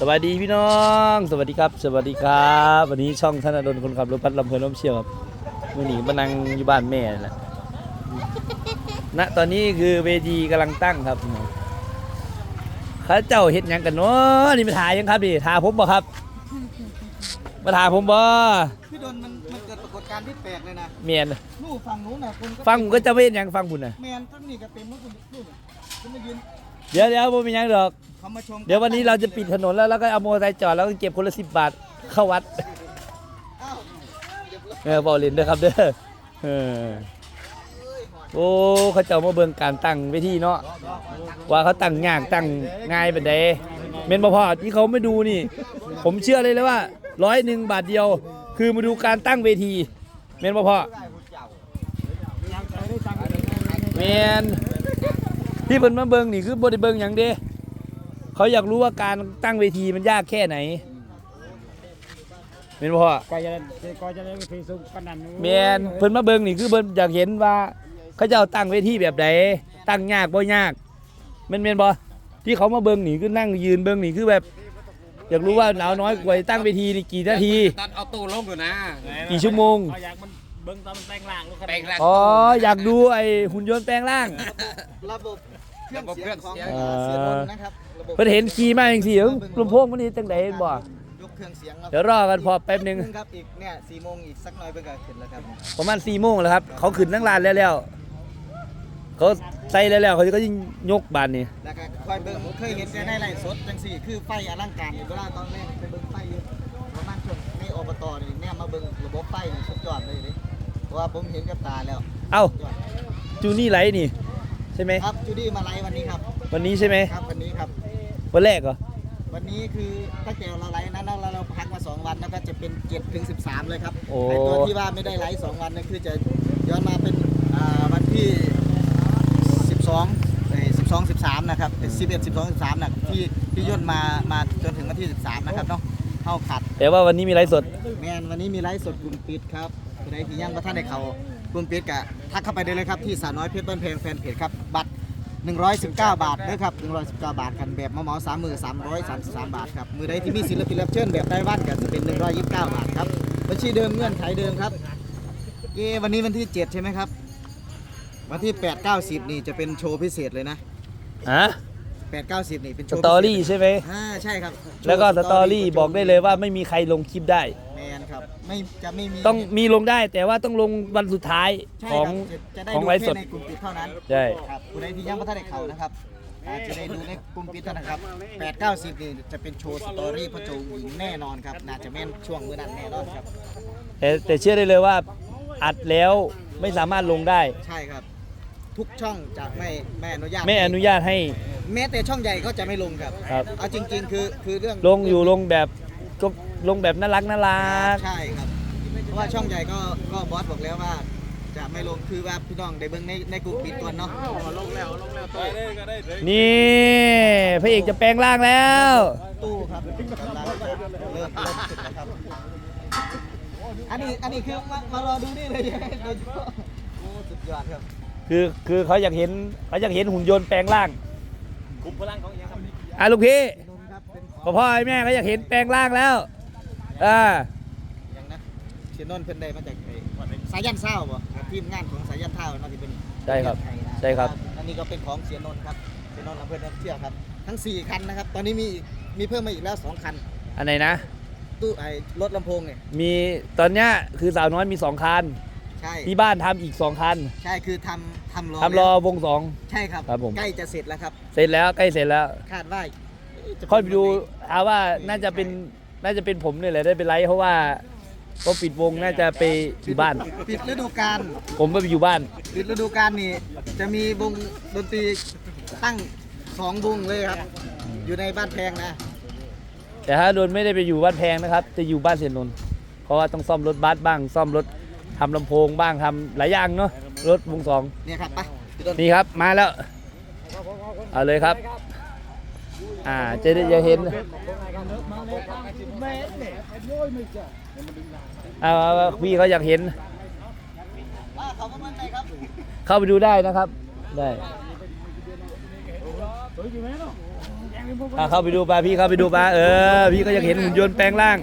สวัสดีพี่น้อง สวัสดีครับ สวัสดีครับ วันนี้ช่องธนดลคนขับรถพัดลำเพลินล้มเชี่ยวครับมื่อนี้มานั่งอยู่บ้านแม่นั่นแหละณตอนนี้คือเวทีกำลังตั้งครับพี่น้องเข้าเจ้าเฮ็ดหยังกันเนาะนี่มาถ่ายยังครับดิถ่ายผมบ่ครับ มาถ่ายผมบ่พี่ดนมันมันเกิดปรากฏการณ์ที่แปลกเลยนะเมียนนู่นฝั่งนู้นน่ะคุณฟังผมก็จะไม่เห็นหยังฟังคุณน่ะแมนต้นนี่ก็เต็มแล้วคุณนู่นน่ะคุณมายืน เดี๋ยวเดี๋ยวผมมีหยังดอก เขามาชมเดี๋ยววันนี้เราจะปิดถนนแล้วแล้วก็เอามอเตอร์ไซค์จอดแล้วก็เก็บคนละสิบบาทเข้าวัดอ้าวเออบอกเล่นเด้อครับเด้อเออโอ้เขาเจ้ามาเบิ่งการตั้งเวทีเนาะว่าเขาตั้งยากตั้งง่ายเป็นใดเมนบ่พอที่เขาไม่ดูนี่ ผมเชื่อเลยเลยว่าร้อยหนึ่งบาทเดียว คือมาดูการตั้งเวที เมนบ่พอเมน ที่เพิ่นมาเบิ่งนี่คือบ่ได้เบิ่งหยังเด้เขาอยากรู้ว่าการตั้งเวทีมันยากแค่ไหนเมนบ่พอก็จะก็จะได้ไปสูงปานนั้นแมนเพิ่นมาเบิ่งนี่คือเพิ่นอยากเห็นว่า เขาจะเอาตั้งเวทีแบบใดตั้งยากบ่ยากแม่นแม่นบ่ที่เขามาเบิ่งนี่คือนั่งยืนเบิ่งนี่คือแบบ อยากรู้ว่าหนาวน้อยกว่าตั้งเวทีนี่กี่นาที ตัดเอาตู้ลงอยู่นะกี่ชั่วโมงเขาอยากมันเบิ่งตอนมันแปลงร่างลูกแปลงร่างอ๋ออยากดูไอ้หุ่นยนต์แปลงร่าง ระบบ เครื่องเสียงของระบบเครื่องเสียงอ่าเสียงนนท์นะครับระบบเพิ่นเห็นขี่มาจังซี่ลำโพงมันนี่จังได๋เห็นบ่ยกเครื่องเสียงครับเดี๋ยวรอกันพอแป๊บหนึงครับอีกเนี่ยสี่โมงอีกสักหน่อยเพิ่งจะขึ้นแล้วครับประมาณ4โมงแล้วครับ เขาขึ้นทั้งลานแล้วแล้วเขาใส่แล้วแล้วเขาก็ยิ่งยกบานนี่แล้วก็คอยเบิ่งเคยเห็นแต่ในไลฟ์สดจังสี่คือไฟอลังการอยู่เวลาตอนแรกไปเบิ่งไฟอยู่ประมาณช่วงในอบตนี่แน่มาเบิ่งระบบไฟนี่สุดยอดเลยเดิเพราะว่าผมเห็นกับตาแล้ว เอ้าสุดยอดจูนี่ไลท์นี่ ใช่ไหมครับจูดี้มาไลฟ์วันนี้ครับวันนี้ใช่ไหมครับวันนี้ครับ วันแรกเหรอวันนี้คือตั้งแต่เราไลฟ์นั้นเราเราพักมา 2 วันแล้วก็จะเป็น7ถึง13เลยครับโอ้ไอตัวที่ว่าไม่ได้ไลฟ์2วันนั่นคือจะย้อนมาเป็นอ่าวันที่12เอ้ย12 13นะครับ11 12 13นะที่ที่ย่นมามาจนถึงวันที่13นะครับเนาะเข้าขัดแต่ว่าวันนี้มีไลฟ์สดแมนวันนี้มีไลฟ์สดกลุ่มปิดครับใครที่ยังประท่านในเขา กลุ่มปิดกะทักเข้าไปได้เลยครับที่สาวน้อยเพชรบ้านเพลงแฟนเพจครับบัตร 119 บาทนะครับ119 บาทกันแบบเมาเหมาสามมือ333 บาทครับมือใดที่มีศิลปินรับเชิญแบบได้บ้านกันจะเป็น 129 บาทครับบัญชีเดิมเงื่อนไขเดิมครับเอวันนี้วันที่ 7 ใช่ไหมครับ วันที่ 8 9 0นี่จะเป็นโชว์พิเศษเลยนะฮะ 8 9 0นี่เป็นโชสว์ตอรี่ใช่ไหม อ่าใช่ครับแล้วก็สตอรี่บอกได้เลยว่าไม่มีใครลงคลิปได้ แมนครับไม่จะไม่มีต้องมีลงได้แต่ว่าต้องลงวันสุดท้ายใช่ของครับจะจะได้ของดูไลฟ์สแค่ด ในกลุ่มปิดเท่านั้นใช่ ครับผู้ใดที่ยังไม่ทันได้เข้านะครับอาจจะได้ดูในกลุ่มปิดเท่านั้นครับ8 9 0นี่จะเป็นโชว์สตอรี่พระโจหญิงแน่นอนครับน่าจะแม่นช่วงมื้อนั้นแน่นอนครับแต่แต่เชื่อได้เลยว่าอัดแล้วไม่สามารถลงได้ ใช่ครับ ทุกช่องจะไม่ไม่อนุญาต ไม่อนุญาตให้ แม้แต่ช่องใหญ่ก็จะไม่ลงครับ ครับ เอาจริง ๆ คือคือเรื่องลงอยู่ลงแบบก็ลงแบบน่ารักน่ารัก ใช่ครับเพราะว่าช่องใหญ่ก็ก็บอสบอกแล้วว่า จะไม่ลงคือว่าพี่น้องได้เบิ่งในในกลุ่มปิดก่อนเนาะนี่พระเอกจะแปลงร่างแล้ว ตู้ครับกำลังจะเริ่มเริ่มสุดแล้วครับอันนี้อันนี้คือมามารอดูนี่เลยโดยเฉพาะโอ้สุดยอดครับ คือคือเขาอยากเห็นเขาอยากเห็นหุ่นยนต์แปลงร่าง คุมพลังของยังครับอะลูกพี่นนท์ครับเป็นขพ่อองพ่อไอ้แม่เขาอยากเห็นแปลงร่างแล้วอ่าอย่างนะเชียนนท์เพิ่นได้มาจากไอ้สายันเศร้าบ่ทีมงานของสายันเท่าน่าจะเป็นใช่ครับไทยนะใช่ครับ อันนี้ก็เป็นของเสียนนท์ครับเสียนนท์อำเภอน้ำเชี่ยวครับ ทั้ง 4 คันนะครับ ตอนนี้มีอีกมีเพิ่มมาอีกแล้ว 2 คัน อันไหนนะ ตู้ไอ้รถลำโพงเนี่ยมีตอนเนี้ยคือสาวน้อยมีสองคันใช่ ที่บ้านทำอีกสองคันใช่คือทำทำรอทำรอแล้ววงสองใช่ครับ ครับผม ใกล้จะเสร็จแล้วครับเสร็จแล้วใกล้เสร็จแล้ว คาดว่าจะค่อยไปดูเป็นเอาว่าน่าจะเป็นน่าจะเป็นผมเนี่ยแหละได้ไปไลฟ์เพราะว่าก็ปิดวงน่าจะไปอยู่บ้าน ปิดฤดูกาลผมก็ไปอยู่บ้าน ปิดฤดูกาลนี่จะมีวงดนตรีตั้งสองวงเลยครับ อยู่ในบ้านแพงนะแต่ถ้าโดนไม่ได้ไปอยู่บ้านแพงนะครับ จะอยู่บ้านเสียนนท์เพราะว่าต้องซ่อมรถบัสบ้างซ่อมรถ ทำลำโพงบ้างทำหลายอย่างเนาะรถวงสองเนี่ยครับไปพี่ต้นนี่ครับมาแล้วเอาเลยครับ อ่าจะได้จะเห็นเอาเอาเอาพี่เขาอยากเห็นว่าเขาก็มั่นใจครับเข้าไปดูได้นะครับได้สวยอยู่ไหมเนาะอะเข้าไปดูปลาพี่เข้าไปดูปลาเออ พี่ก็อยากเห็นหุ่นยนต์แปลงร่าง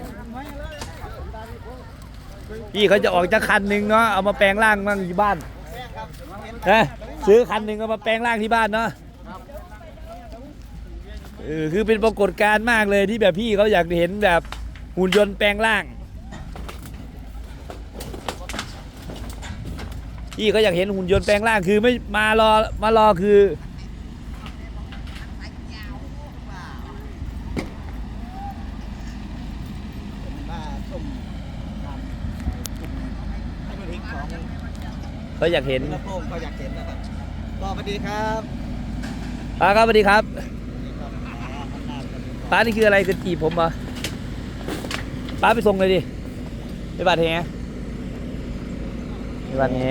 พี่เขาจะออกจากคันหนึ่งเนาะเอามาแปลงร่างมั่งที่บ้านนะซื้อคันหนึ่งเอามาแปลงร่างที่บ้านเนาะเออคือเป็นปรากฏการณ์มากเลยที่แบบพี่เขาอยากเห็นแบบหุ่นยนต์แปลงร่าง พี่ก็อยากเห็นหุ่นยนต์แปลงร่างคือไม่มารอมารอคือ มาชมครับให้ดูทิ้งของ เขาอยากเห็นลำโพงเขาอยากเห็นนะครับก็สวัสดีครับป้าครับสวัสดีครับนี่ครับอ๋อข้างหน้าเป็นป้านี่คืออะไรคือจีบผมเหรอป้าไปส่งเลยดิไปบาดแหไปบาดแห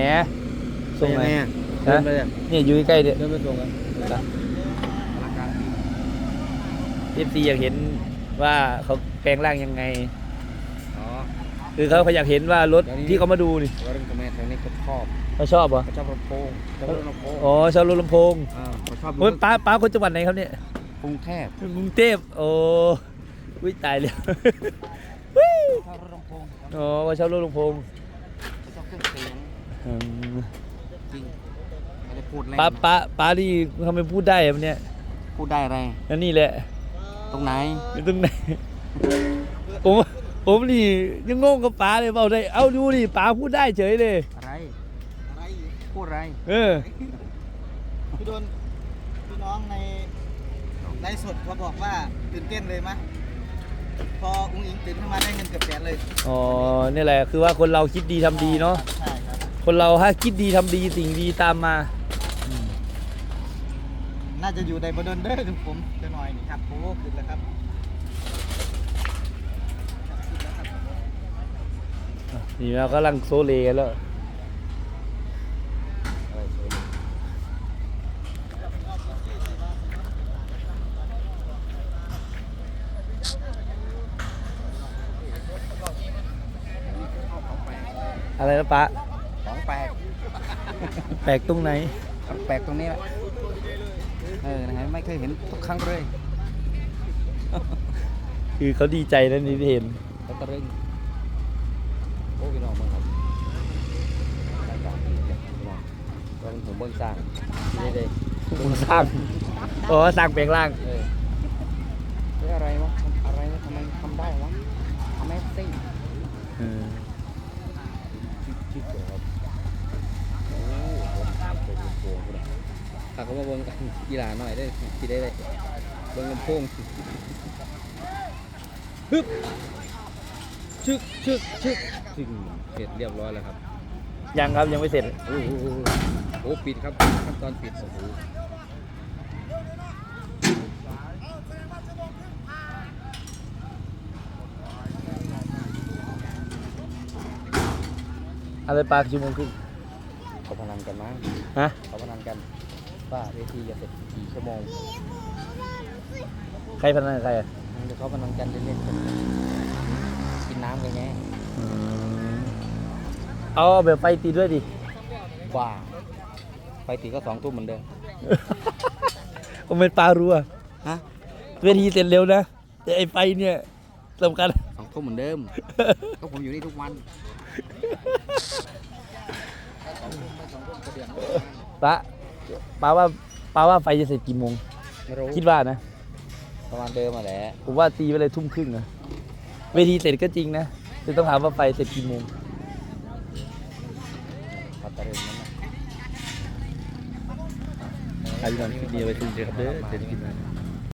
ส่งไหนฮะเนี่ยอยู่ใกล้ๆเนี่ยเดินไปส่งกันเอฟซีอยากเห็นว่าเขาแปลงร่างยังไงอ๋อ คือเขาเขาอยากเห็นว่ารถเดี๋ยวนี้ที่เขามาดูนี่วารุณกับแม่ทางนี้ก็ชอบเขาชอบเหรอเขาชอบรถโพงชอบรถลำโพงอ๋อชอบรถลำโพงอ่าเขาชอบโอ้ยป้าป้าคนจังหวัดไหนครับเนี่ยกรุงเทพกรุงเทพโอ้วิตายแล้ววิชอบรถลำโพงอ๋อเขาชอบรถลำโพงเขาชอบเครื่องเสียงอืมจริงไม่ได้พูดเล่นป้านะป้าป้านี่ทำไมพูดได้อะเนี่ยพูดได้อะไรนั่นนี่แหละตรงไหนอยู่ตรงไหนผม ผมนี่ยังงงกับป๋าเลยเปล่าได้เอ้าดูดิป๋าพูดได้เฉยเลย อะไร อะไรอีกพูดอะไรเออ พี่โดนพี่น้องในไลฟ์สดเขาบอกว่าตื่นเต้นเลยมะพออุ้งอิงตื่นขึ้นมาได้เงินเกือบแสนเลยอ๋อนี่แหละคือว่าคนเราคิดดีทำดีเนาะใช่ครับคนเราถ้าคิดดีทำดีสิ่งดีตามมา น่าจะอยู่ในบดนเดอร์ถึงผมจะหน่อยนี่ครับโอ้ขึ้นแล้วครับ นี่เรากำลังโซเลกันแล้วอะไรนะป๋าของแปลก แปลกตรงไหนของแปลกตรงนี้แหละ เออนะฮะไม่เคยเห็นทุกครั้งเลย คือเขาดีใจนะนี่ที่เห็นแล้วก็เร่งโอ้ พี่น้องมึงครับรายการที่เด็กพี่น้องเราเป็นผมเบิ้งสร้างที่ได้ผมสร้างอ๋อสร้างแปลงร่างเออเฮ้ยอะไรวะอะไรวะทำไมทำได้วะทำไมซิ่งอืมชิดชิดเลยครับโอ้ผมเป็นลำโพงกูเลยถ้าเขามาเบิ้งกันกีฬาหน่อยได้ที่ได้เลยเบิ้งลำโพงฮึบชึกชึกชึก ถึงเสร็จเรียบร้อยแล้วครับยังครับยังไม่เสร็จโอ้โหโอ้โหปิดครับขั้นตอนปิดโอ้โหอะไรปลาชั่วโมงครึ่งเขาพนันกันมั้งฮะเขาพนันกันว่าเวทีจะเสร็จกี่ชั่วโมงใครพนันกับใครอะเดี๋ยวเขาพนันกันเล่นๆกันกินน้ำกันไง เอาแบบไฟติดด้วยดิกว่าไปตีก็สองทุ่มเหมือนเดิม ผมเป็นปลารัวฮะ เวทีเสร็จเร็วนะ แต่ไอ้ไฟเนี่ยสำคัญ สองทุ่มเหมือนเดิม ก็ผมอยู่นี่ทุกวันปะปาว่าปาว่าไฟจะเสร็จกี่โมง ไม่รู้คิดว่านะ ประมาณเดิมมาแหละ ผมว่าตีไปเลยทุ่มครึ่งนะ เวทีเสร็จก็จริงนะ แต่ต้องถามว่าไฟเสร็จกี่โมงพัตเตอร์นั่นนะใครที่นอนคลิปนี้เอาไปทุ่มเจอครับเด้อเดี๋ยวจะกินนะ